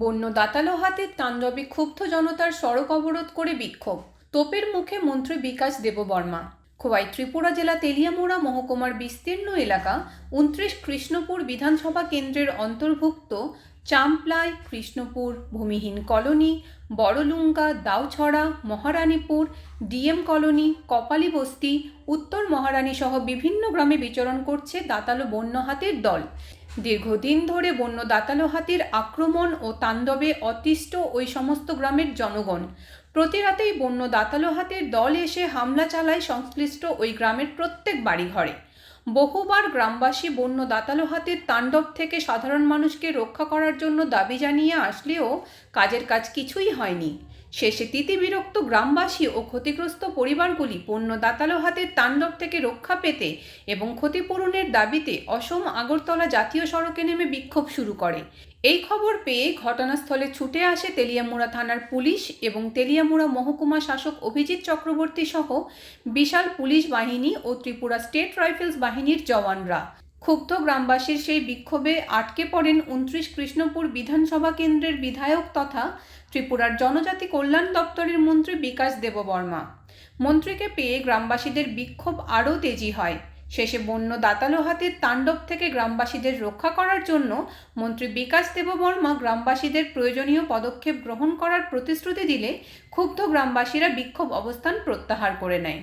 বন্য দাতালো হাতের তাণ্ডবে ক্ষুব্ধ জনতার সড়ক অবরোধ করে বিক্ষোভ। তোপের মুখে মন্ত্রী বিকাশ দেববর্মা। খোয়াই ত্রিপুরা জেলা তেলিয়ামুড়া মহকুমার বিস্তীর্ণ এলাকা উনত্রিশ কৃষ্ণপুর বিধানসভা কেন্দ্রের অন্তর্ভুক্ত চাম্পলাই, কৃষ্ণপুর, ভূমিহীন colony, Baralunga, Dauchhara, Maharanipur, DM colony, Kapali বস্তি, উত্তর মহারানী সহ বিভিন্ন গ্রামে বিচরণ করছে দাতালো বন্য হাতের দল। দীর্ঘদিন ধরে বন্য দাতালো হাতির আক্রমণ ও তাণ্ডবে অতিষ্ঠ ওই সমস্ত গ্রামের জনগণ। প্রতি রাতেই বন্য দাতালো হাতির দল এসে হামলা চালায় সংশ্লিষ্ট ওই গ্রামের প্রত্যেক বাড়িঘরে। বহুবার গ্রামবাসী বন্য দাতালো হাতের তাণ্ডব থেকে সাধারণ মানুষকে রক্ষা করার জন্য দাবি জানিয়ে আসলেও কাজের কাজ কিছুই হয়নি। শেষে তিতিবিরক্ত গ্রামবাসী ও ক্ষতিগ্রস্ত পরিবারগুলি বন্য দাতালো হাতের তাণ্ডব থেকে রক্ষা পেতে এবং ক্ষতিপূরণের দাবিতে অসম আগরতলা জাতীয় সড়কে নেমে বিক্ষোভ শুরু করে। এই খবর পেয়ে ঘটনাস্থলে ছুটে আসে তেলিয়ামুড়া থানার পুলিশ এবং তেলিয়ামুড়া মহকুমা শাসক অভিজিৎ চক্রবর্তী সহ বিশাল পুলিশ বাহিনী ও ত্রিপুরা স্টেট রাইফেলস বাহিনীর জওয়ানরা। ক্ষুব্ধ গ্রামবাসীর সেই বিক্ষোভে আটকে পড়েন উনত্রিশ কৃষ্ণপুর বিধানসভা কেন্দ্রের বিধায়ক তথা ত্রিপুরার জনজাতি কল্যাণ দপ্তরের মন্ত্রী বিকাশ দেববর্মা। মন্ত্রীকে পেয়ে গ্রামবাসীদের বিক্ষোভ আরও তেজি হয়। শেষে বন্য দাতালো হাতির তাণ্ডব থেকে গ্রামবাসীদের রক্ষা করার জন্য মন্ত্রী বিকাশ দেববর্মা গ্রামবাসীদের প্রয়োজনীয় পদক্ষেপ গ্রহণ করার প্রতিশ্রুতি দিলে ক্ষুব্ধ গ্রামবাসীরা বিক্ষোভ অবস্থান প্রত্যাহার করে নেয়।